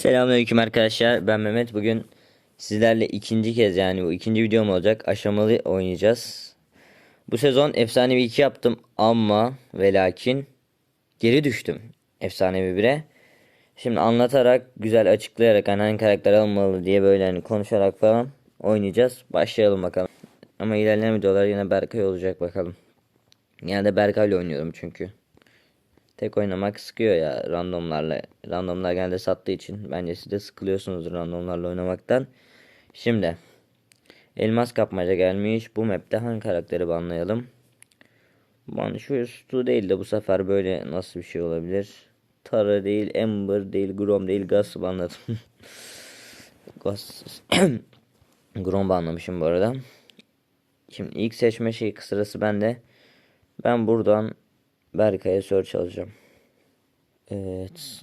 Selamünaleyküm arkadaşlar. Ben Mehmet. Bugün sizlerle ikinci kez yani bu ikinci videom olacak. Aşamalı oynayacağız. Bu sezon efsanevi 2 yaptım ama ve lakin geri düştüm efsanevi 1'e. Şimdi anlatarak, güzel açıklayarak hani hangi karakter almalı diye böyle hani konuşarak falan oynayacağız. Başlayalım bakalım. Ama ilerleyen videolar yine Berkay olacak bakalım. Genelde Berkay'la oynuyorum çünkü. Tek oynamak sıkıyor ya randomlarla. Randomlar genelde sattığı için bence siz de sıkılıyorsunuz randomlarla oynamaktan. Şimdi elmas kapmaca gelmiş. Bu map'te hangi karakteri banlayalım? Ban şu Stu değil de bu sefer böyle nasıl bir şey olabilir? Tara değil, Ember değil, Grom değil, Gus banladım. Gus Grom banlamışım bu arada. Şimdi ilk seçme şey sırası bende. Ben buradan Berkay'a search alacağım. Evet.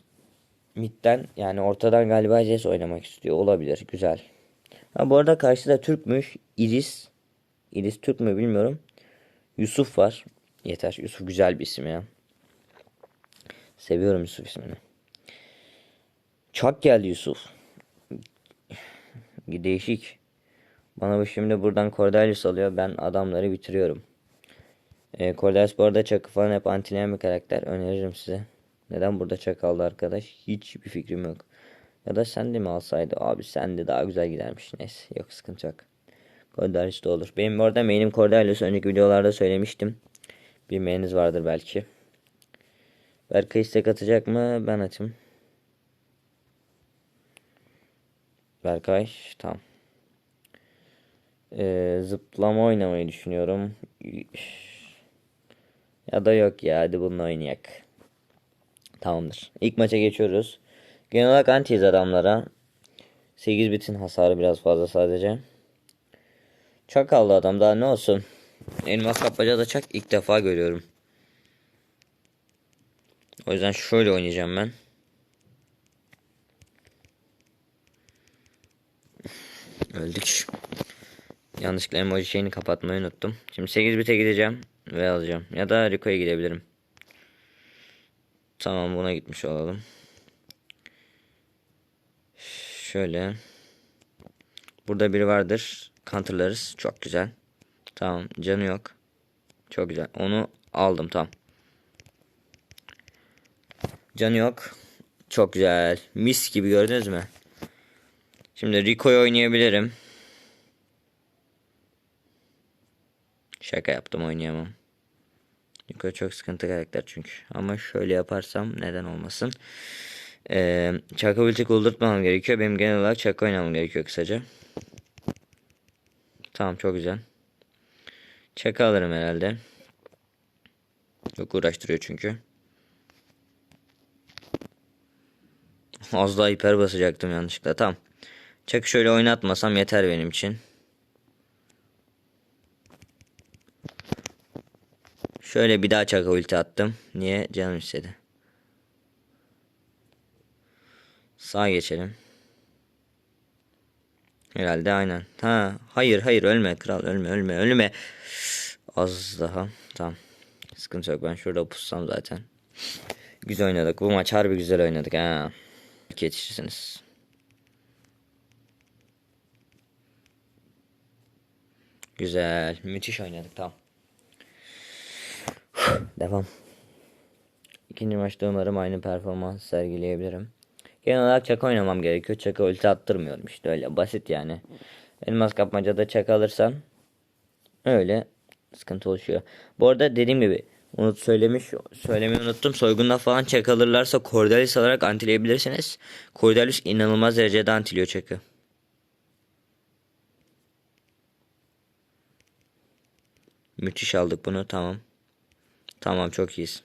Mid'den yani ortadan galiba Jess oynamak istiyor. Olabilir. Güzel. Ha bu arada karşıda Türkmüş. Iris. Iris Türk mü bilmiyorum. Yusuf var. Yeter. Yusuf güzel bir isim ya. Seviyorum Yusuf ismini. Çak geldi Yusuf. Değişik. Bana bu şimdi buradan Cordelius alıyor. Ben adamları bitiriyorum. E, Cordelis bu arada Çakı falan hep antileyen bir karakter. Öneririm size. Neden burada Çak aldı arkadaş? Hiçbir fikrim yok. Ya da sen de mi alsaydı? Abi sen de daha güzel gidermiş. Neyse yok sıkıntı yok. Cordelis de olur. Benim orada main'im Cordelis. Önceki videolarda söylemiştim. Bilmeyeniniz vardır belki. Berkay istek atacak mı? Ben atayım. Berkay tamam. Ee, zıplama oynamayı düşünüyorum. Ya da yok ya hadi bununla oynayak. Tamamdır. İlk maça geçiyoruz. Genel olarak antiyiz adamlara. 8 bitin hasarı biraz fazla sadece. Çak aldı adam daha ne olsun. Elmas kapmaca da çak ilk defa görüyorum. O yüzden şöyle oynayacağım ben. Öldük. Yanlışlıkla emoji şeyini kapatmayı unuttum. Şimdi 8 bite gideceğim ve alacağım. Ya da Rico'ya gidebilirim. Tamam buna gitmiş olalım. Şöyle. Burada biri vardır. Counterlarız. Çok güzel. Tamam canı yok. Çok güzel. Onu aldım tamam. Canı yok. Çok güzel. Mis gibi gördünüz mü? Şimdi Rico'yu oynayabilirim. Şaka yaptım oynayamam. Rico çok sıkıntı karakter çünkü. Ama şöyle yaparsam neden olmasın. Ee, Çaka ulti kuldurtmamam gerekiyor. Benim genel olarak Çaka oynamam gerekiyor kısaca. Tamam çok güzel. Çaka alırım herhalde. Çok uğraştırıyor çünkü. Az daha hiper basacaktım yanlışlıkla. Tamam. Çakı şöyle oynatmasam yeter benim için. Şöyle bir daha çaka ulti attım. Niye? Canım istedi. Sağa geçelim. Herhalde aynen. Ha, hayır hayır ölme kral ölme ölme ölme. Az daha. Tamam. Sıkıntı yok ben şurada pussam zaten. Güzel oynadık. Bu maç harbi güzel oynadık ha. Yetişirsiniz. Güzel. Müthiş oynadık tamam. Devam. İkinci maçta umarım aynı performans sergileyebilirim. Genel olarak çaka oynamam gerekiyor. Çaka ulti attırmıyorum işte öyle basit yani. Elmas kapmacada çaka alırsan öyle sıkıntı oluşuyor. Bu arada dediğim gibi unut söylemiş söylemeyi unuttum. Soygunda falan çaka alırlarsa Cordelis alarak antileyebilirsiniz. Cordelis inanılmaz derecede antiliyor çakı. Müthiş aldık bunu tamam. Tamam çok iyiyiz.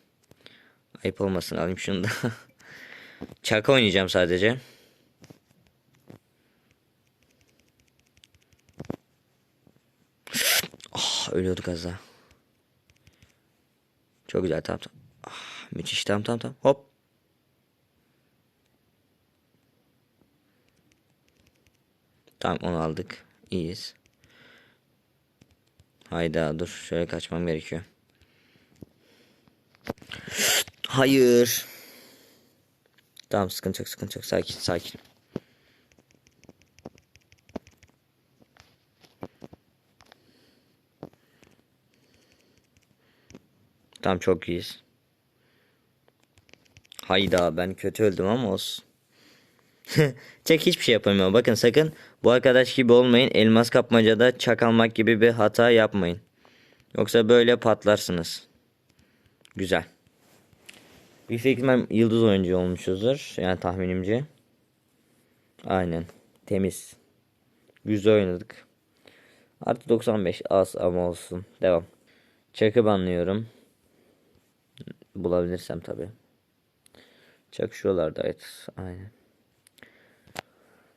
Ayıp olmasın alayım şunu da. Çaka oynayacağım sadece. Ah ölüyorduk az daha. Çok güzel tamam tamam. Ah, müthiş tamam tamam tamam. Hop. Tamam onu aldık. İyiyiz. Hayda dur şöyle kaçmam gerekiyor. Hayır. Tamam sıkıntı yok sıkıntı yok. Sakin sakin. Tamam çok iyiyiz. Hayda ben kötü öldüm ama olsun. Çek hiçbir şey yapamıyor. Bakın sakın bu arkadaş gibi olmayın. Elmas kapmacada çak almak gibi bir hata yapmayın. Yoksa böyle patlarsınız. Güzel. Büyük ihtimal yıldız oyuncu olmuşuzdur. Yani tahminimce. Aynen. Temiz. Güzel oynadık. Artı 95 az ama olsun. Devam. Çakı banlıyorum. Bulabilirsem tabi. Çak şuralarda evet. Aynen.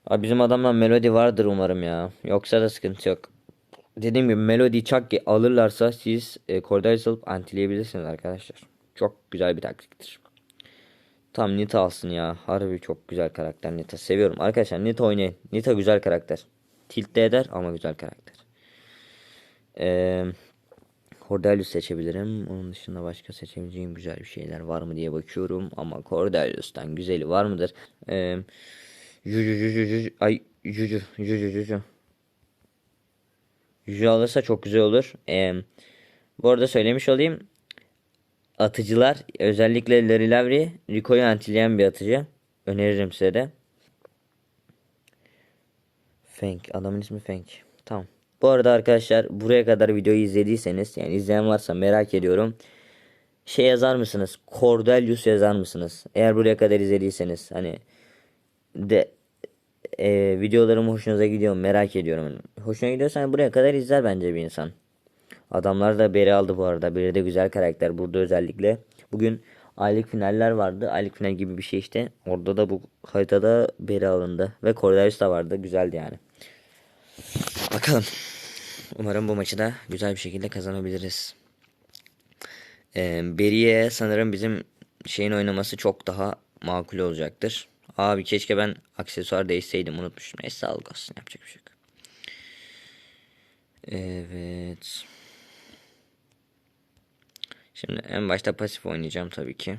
Abi bizim adamlar melodi vardır umarım ya. Yoksa da sıkıntı yok. Dediğim gibi melodi çak ki alırlarsa siz e, Cordalis alıp antileyebilirsiniz arkadaşlar. Çok güzel bir taktiktir. Tam Nita alsın ya. Harbi çok güzel karakter Nita. Seviyorum. Arkadaşlar Nita oynayın. Nita güzel karakter. Tilt de eder ama güzel karakter. Eee Cordelius seçebilirim. Onun dışında başka seçebileceğim güzel bir şeyler var mı diye bakıyorum. Ama Cordelius'tan güzeli var mıdır? Ee, Juju Juju Juju ay Juju Juju Juju Juju alırsa çok güzel olur. Ee, bu arada söylemiş olayım. Atıcılar özellikle Larry Lavry Rico'yu antileyen bir atıcı. Öneririm size de. Fenk. Adamın ismi Fenk. Tamam. Bu arada arkadaşlar buraya kadar videoyu izlediyseniz yani izleyen varsa merak ediyorum. Şey yazar mısınız? Cordelius yazar mısınız? Eğer buraya kadar izlediyseniz hani de e, videolarım hoşunuza gidiyor merak ediyorum. Hoşuna gidiyorsa hani buraya kadar izler bence bir insan. Adamlar da beri aldı bu arada. Biri de güzel karakter burada özellikle. Bugün aylık finaller vardı. Aylık final gibi bir şey işte. Orada da bu haritada beri alındı. Ve Cordelius da vardı. Güzeldi yani. Bakalım. Umarım bu maçı da güzel bir şekilde kazanabiliriz. Ee, Beriye sanırım bizim şeyin oynaması çok daha makul olacaktır. Abi keşke ben aksesuar değişseydim unutmuşum. Neyse sağlık olsun yapacak bir şey yok. Evet. Şimdi en başta pasif oynayacağım tabii ki.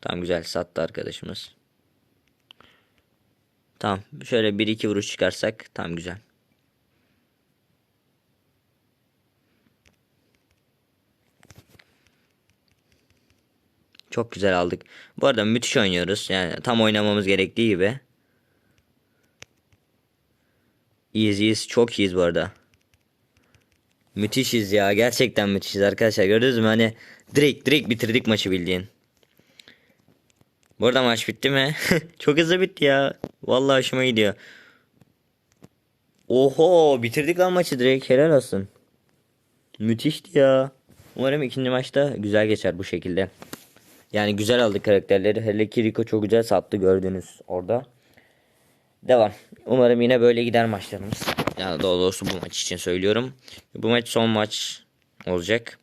Tamam güzel sattı arkadaşımız. Tamam. Şöyle bir iki vuruş çıkarsak tam güzel. Çok güzel aldık. Bu arada müthiş oynuyoruz. Yani tam oynamamız gerektiği gibi. İyiyiz iyiyiz. Çok iyiyiz bu arada. Müthişiz ya. Gerçekten müthişiz arkadaşlar. Gördünüz mü? Hani direkt direkt bitirdik maçı bildiğin. Bu arada maç bitti mi? Çok hızlı bitti ya. Vallahi hoşuma gidiyor. Oho bitirdik lan maçı direkt helal olsun. Müthişti ya. Umarım ikinci maçta güzel geçer bu şekilde. Yani güzel aldık karakterleri. Hele ki Rico çok güzel sattı gördünüz orada. Devam. Umarım yine böyle gider maçlarımız. Yani daha doğrusu bu maç için söylüyorum. Bu maç son maç olacak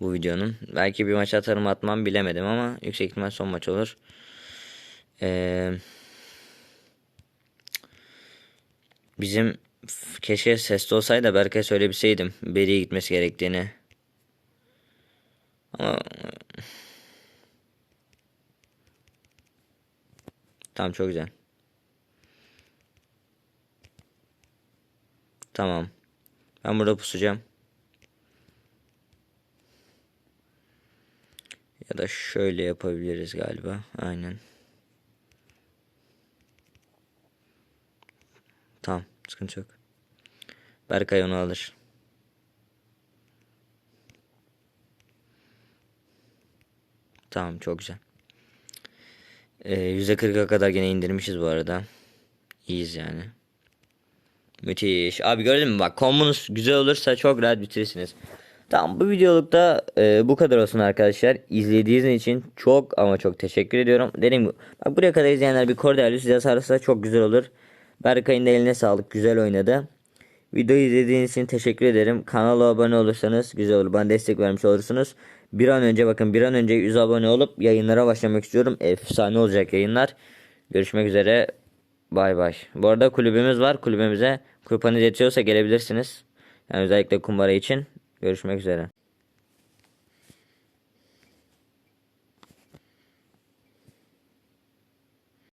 bu videonun. Belki bir maç atarım atmam bilemedim ama yüksek ihtimal son maç olur. Ee, bizim keşke sesli olsaydı da Berkay söyleyebilseydim Beri'ye gitmesi gerektiğini. Ama Tamam çok güzel. Tamam. Ben burada pusacağım. Ya da şöyle yapabiliriz galiba. Aynen. Tamam. Sıkıntı yok. Berkay onu alır. Tamam çok güzel. Ee, %40'a kadar gene indirmişiz bu arada. İyiyiz yani. Müthiş. Abi gördün mü bak kombonuz güzel olursa çok rahat bitirirsiniz. Tamam bu videolukta e, bu kadar olsun arkadaşlar. İzlediğiniz için çok ama çok teşekkür ediyorum. Dediğim gibi bak buraya kadar izleyenler bir Cordelius size sarılsa çok güzel olur. Berkay'ın da eline sağlık. Güzel oynadı. Videoyu izlediğiniz için teşekkür ederim. Kanala abone olursanız güzel olur. Bana destek vermiş olursunuz. Bir an önce bakın bir an önce 100 abone olup yayınlara başlamak istiyorum. Efsane olacak yayınlar. Görüşmek üzere. Bay bay. Bu arada kulübümüz var. Kulübümüze kurbanız yetiyorsa gelebilirsiniz. Yani özellikle kumbara için. Görüşmek üzere.